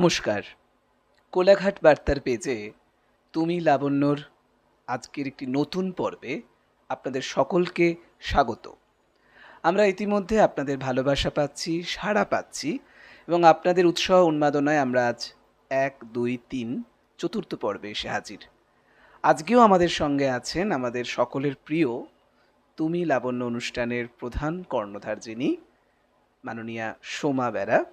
নমস্কার। কোলাঘাট বার্তার পেজে তুমি লাবণ্যর আজকের একটি নতুন পর্বে আপনাদের সকলকে স্বাগত। আমরা ইতিমধ্যে আপনাদের ভালোবাসা পাচ্ছি, সাড়া পাচ্ছি এবং আপনাদের উৎসাহ উন্মাদনায় আমরা আজ এক, দুই, তিন চতুর্থ পর্বে এসে হাজির। আজকেও আমাদের সঙ্গে আছেন আমাদের সকলের প্রিয় তুমি লাবণ্য অনুষ্ঠানের প্রধান কর্ণধার যিনি, মাননীয়া সোমা বেরা।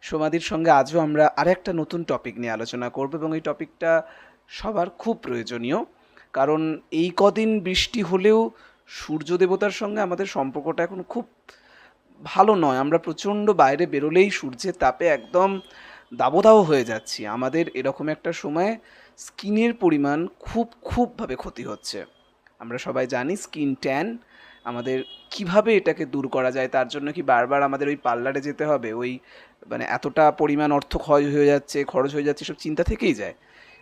সোমাদির সঙ্গে আজও আমরা আরেকটা নতুন টপিক নিয়ে আলোচনা করব এবং এই টপিকটা সবার খুব প্রয়োজনীয়। কারণ এই কদিন বৃষ্টি হলেও সূর্য দেবতার সঙ্গে আমাদের সম্পর্কটা এখন খুব ভালো নয়। আমরা প্রচণ্ড বাইরে বেরোলেই সূর্যের তাপে একদম দাবদাহ হয়ে যাচ্ছি। আমাদের এরকম একটা সময়ে স্কিনের পরিমাণ খুব, খুবভাবে ক্ষতি হচ্ছে। আমরা সবাই জানি স্কিন ট্যান, আমাদের কীভাবে এটাকে দূর করা যায়, তার জন্য কি বারবার আমাদের ওই পার্লারে যেতে হবে, ওই মানে এতটা পরিমাণ অর্থ ক্ষয় হয়ে যাচ্ছে, খরচ হয়ে যাচ্ছে, সব চিন্তা থেকেই যায়।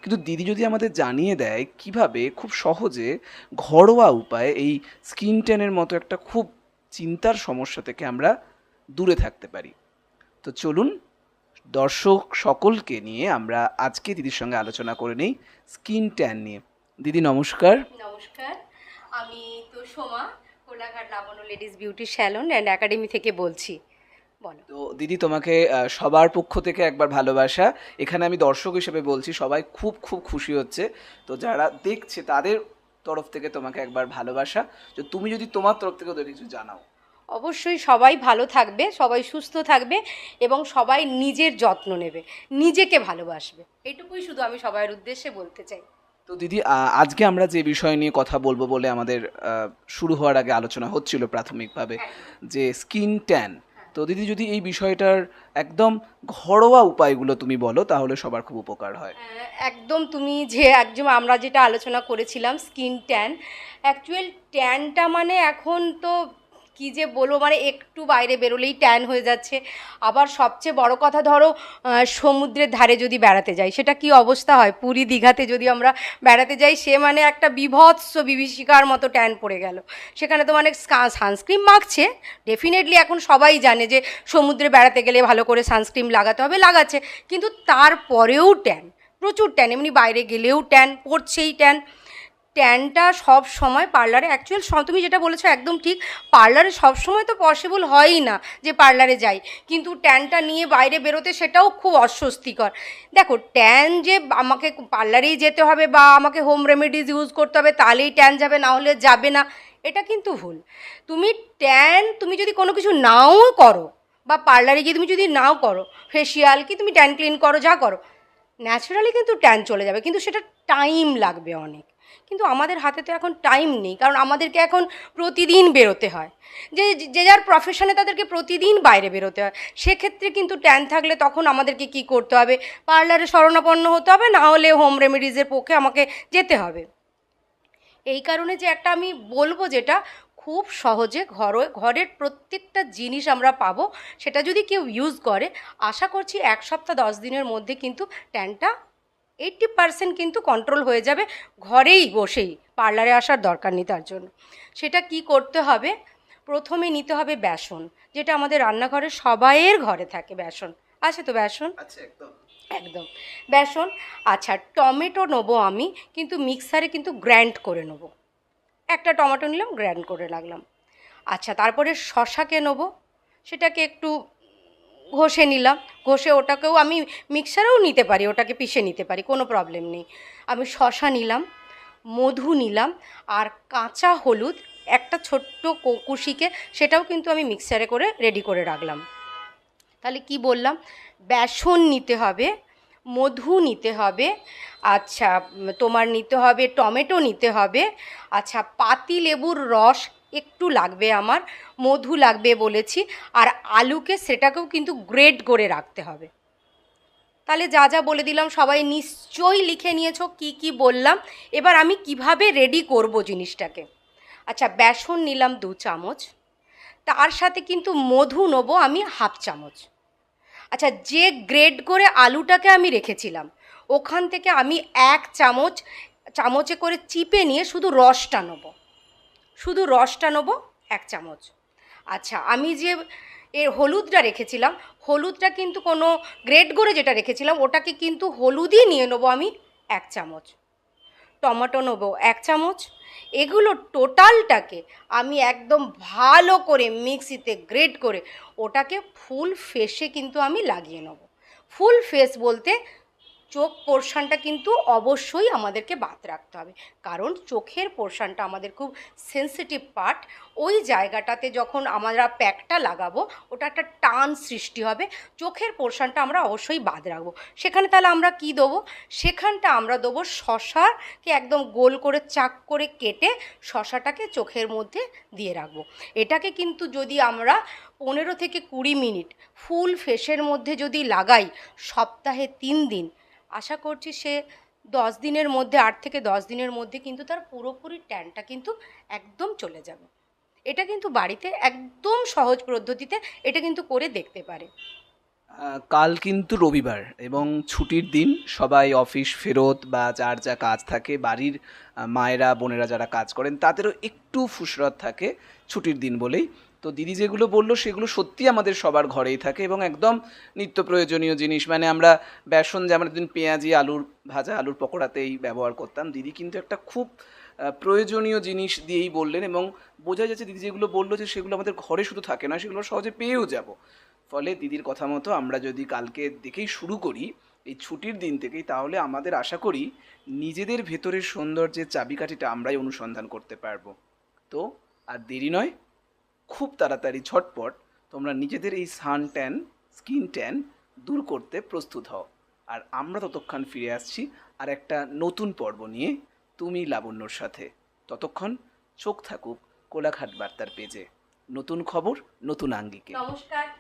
কিন্তু দিদি যদি আমাদের জানিয়ে দেয় কীভাবে খুব সহজে ঘরোয়া উপায়ে এই স্কিন ট্যানের মতো একটা খুব চিন্তার সমস্যা থেকে আমরা দূরে থাকতে পারি। তো চলুন, দর্শক সকলকে নিয়ে আমরা আজকে দিদির সঙ্গে আলোচনা করে নিই স্কিন ট্যান নিয়ে। দিদি, নমস্কার। নমস্কার। আমি তো Soma Kolaghat Lavanya ladies beauty salon and academy থেকে বলছি। বলো। তো দিদি তোমাকে সবার পক্ষ থেকে একবার ভালোবাসা। এখানে আমি দর্শক হিসেবে বলছি সবাই খুব খুব খুশি হচ্ছে। তো যারা দেখছে তাদের তরফ থেকে তোমাকে একবার ভালোবাসা। তো তুমি যদি তোমার তরফ থেকে ওদের কিছু জানাও। অবশ্যই সবাই ভালো থাকবে সবাই সুস্থ থাকবে এবং সবাই নিজের যত্ন নেবে নিজেকে ভালোবাসবে। এটুকুই শুধু আমি সবার উদ্দেশ্যে বলতে চাই। তো দিদি আজকে আমরা যে বিষয় নিয়ে কথা বলব বলে আমাদের শুরু হওয়ার আগে আলোচনা হচ্ছিল প্রাথমিকভাবে যে স্কিন ট্যান। তো দিদি যদি এই বিষয়টার একদম ঘরোয়া উপায়গুলো তুমি বলো তাহলে সবার খুব উপকার হয় একদম তুমি যে একদম আমরা যেটা আলোচনা করেছিলাম স্কিন ট্যান। অ্যাকচুয়াল ট্যানটা মানে এখন তো কি যে বলব মানে একটু বাইরে বেরোলেই ট্যান হয়ে যাচ্ছে। আবার সবচেয়ে বড় কথা ধরো সমুদ্রের ধারে যদি বেড়াতে যাই, সেটা কি অবস্থা হয়? পুরী দীঘাতে যদি আমরা বেড়াতে যাই, সে মানে একটা বিভৎস বিভীষিকার মতো ট্যান পড়ে গেল। সেখানে তো মানে সানস্ক্রিন মাখছে। ডেফিনেটলি এখন সবাই জানে যে সমুদ্রে বেড়াতে গেলে ভালো করে সানস্ক্রিন লাগাতে হবে, লাগাচ্ছে। কিন্তু তারপরেও ট্যান প্রচুর ট্যান এমনি বাইরে গেলেও ট্যান পড়ছেই ট্যান ট্যানটা সব সময় পার্লারে অ্যাকচুয়াল তুমি যেটা বলেছ একদম ঠিক পার্লারে সব সময় তো পসিবল হয়ই না যে পার্লারে যাই। কিন্তু ট্যানটা নিয়ে বাইরে বেরোতে সেটাও খুব অস্বস্তিকর। দেখো ট্যান যে আমাকে পার্লারেই যেতে হবে বা আমাকে হোম রেমেডিজ ইউজ করতে হবে, তাহলেই ট্যান যাবে, না হলে যাবে না। এটা কিন্তু ভুল। তুমি ট্যান তুমি যদি কোনো কিছু নাও করো বা পার্লারে গিয়ে তুমি যদি নাও করো ফেসিয়াল কি তুমি ট্যান ক্লিন করো, যা করো ন্যাচারালি কিন্তু ট্যান চলে যাবে। কিন্তু সেটা টাইম লাগবে অনেক। কিন্তু আমাদের হাতে তো এখন টাইম নেই, কারণ আমাদেরকে এখন প্রতিদিন বেরোতে হয়। যে যে যার প্রফেশনে তাদেরকে প্রতিদিন বাইরে বেরোতে হয়, সেক্ষেত্রে কিন্তু ট্যান থাকলে তখন আমাদেরকে কি করতে হবে? পার্লারে শরণাপন্ন হতে হবে, না হলে হোম রেমেডিজের পক্ষে আমাকে যেতে হবে। এই কারণে যে একটা আমি বলব যেটা, খুব সহজে ঘর, ঘরের প্রত্যেকটা জিনিস আমরা পাবো, সেটা যদি কেউ ইউজ করে, আশা করছি এক সপ্তাহ দশ দিনের মধ্যে কিন্তু ট্যানটা এইট্টি পার্সেন্ট কিন্তু কন্ট্রোল হয়ে যাবে ঘরেই বসেই পার্লারে আসার দরকার নেই তার জন্য। সেটা কি করতে হবে? প্রথমে নিতে হবে বেসন যেটা আমাদের রান্নাঘরে সবাইয়ের ঘরে থাকে বেসন। আছে তো বেসন? আচ্ছা একদম। একদম। বেসন আচ্ছা টমেটো নেব আমি কিন্তু মিক্সারে কিন্তু গ্র্যান্ড করে নেব। একটা টমেটো নিলাম গ্র্যান্ড করে লাগলাম আচ্ছা তারপরে শশাকে নেব। সেটাকে একটু ঘষে নিলাম। ঘষে ওটাকেও আমি মিক্সারেও নিতে পারি, ওটাকে পিষে নিতে পারি, কোনো প্রবলেম নেই। আমি শশা নিলাম, মধু নিলাম আর কাঁচা হলুদ, একটা ছোট্ট কুশিকে সেটাও কিন্তু আমি মিক্সারে করে রেডি করে রাখলাম। তাহলে কি বললাম? বেসন নিতে হবে, মধু নিতে হবে আচ্ছা তোমার নিতে হবে, টমেটো নিতে হবে আচ্ছা পাতি লেবুর রস একটু লাগবে আমার, মধু লাগবে বলেছি, আর আলুকে সেটাকেও কিন্তু গ্রেড করে রাখতে হবে। তাহলে যা যা বলে দিলাম সবাই নিশ্চয়ই লিখে নিয়েছো, কি কি বললাম, এবার আমি কীভাবে রেডি করব জিনিসটাকে। আচ্ছা বেসন নিলাম দু চামচ, তার সাথে কিন্তু মধু নেব আমি হাফ চামচ। আচ্ছা যে গ্রেড করে আলুটাকে আমি রেখেছিলাম, ওখান থেকে আমি এক চামচ, চামচে করে চিপে নিয়ে শুধু রসটা নেব। শুধু রসটা নেব, এক চামচ। আচ্ছা আমি যে এর হলুদটা রেখেছিলাম, হলুদটা কিন্তু কোনো গ্রেড করে যেটা রেখেছিলাম, ওটাকে কিন্তু হলুদই নিয়ে নেব আমি এক চামচ। টমেটো নেব এক চামচ। এগুলো টোটালটাকে আমি একদম ভালো করে মিক্সিতে গ্রেড করে ওটাকে ফুল ফেসে কিন্তু আমি লাগিয়ে নেব। ফুল ফেস বলতে চোখ পোর্শনটা কিন্তু অবশ্যই আমাদেরকে বাদ রাখতে হবে। কারণ চোখের পোর্শনটা আমাদের খুব সেন্সিটিভ পার্ট ওই জায়গাটাতে যখন আমরা প্যাকটা লাগাবো, ওটা একটা টান সৃষ্টি হবে। চোখের পোর্শনটা আমরা অবশ্যই বাদ রাখব। সেখানে তাহলে আমরা কি দেবো? সেখানটা আমরা দেবো শশাকে একদম গোল করে চাক করে কেটে শশাটাকে চোখের মধ্যে দিয়ে রাখব। এটাকে কিন্তু যদি আমরা পনেরো থেকে কুড়ি মিনিট ফুল ফেসের মধ্যে যদি লাগাই, সপ্তাহে তিন দিন আশা করছি সে দশ দিনের মধ্যে, আট থেকে দশ দিনের মধ্যে কিন্তু তার পুরোপুরি ট্যানটা কিন্তু একদম চলে যাবে। এটা কিন্তু বাড়িতে একদম সহজ পদ্ধতিতে এটা কিন্তু করে দেখতে পারে। কাল কিন্তু রবিবার এবং ছুটির দিন সবাই অফিস ফেরত বা যার যা কাজ থাকে, বাড়ির মায়েরা, বোনেরা যারা কাজ করেন, তাদেরও একটু ফুসরত থাকে ছুটির দিন বলেই। তো দিদি যেগুলো বলল, সেগুলো সত্যি আমাদের সবার ঘরেই থাকে এবং একদম নিত্য প্রয়োজনীয় জিনিস। মানে আমরা বেসন যেমন একদিন পেঁয়াজি, আলুর ভাজা, আলুর পকোড়াতেই ব্যবহার করতাম। দিদি কিন্তু একটা খুব প্রয়োজনীয় জিনিস দিয়েই বললেন এবং বোঝা যাচ্ছে দিদি যেগুলো বলল যে সেগুলো আমাদের ঘরে শুধু থাকে না, সেগুলো সহজে পেয়েও যাব। ফলে দিদির কথা মতো আমরা যদি কালকে দেখেই শুরু করি, এই ছুটির দিন থেকেই, তাহলে আমাদের আশা করি নিজেদের ভেতরের সৌন্দর্যের চাবিকাঠিটা আমরাই অনুসন্ধান করতে পারব। তো আর দেরি নয় খুব তাড়াতাড়ি, ঝটপট তোমরা নিজেদের এই সান ট্যান, স্কিন ট্যান দূর করতে প্রস্তুত হও। আর আমরা ততক্ষণ ফিরে আসছি আর একটা নতুন পর্ব নিয়ে তুমি লাবণ্যর সাথে। ততক্ষণ চোখ থাকুক কোলাঘাট বার্তার পেজে। নতুন খবর, নতুন আঙ্গিকে। নমস্কার।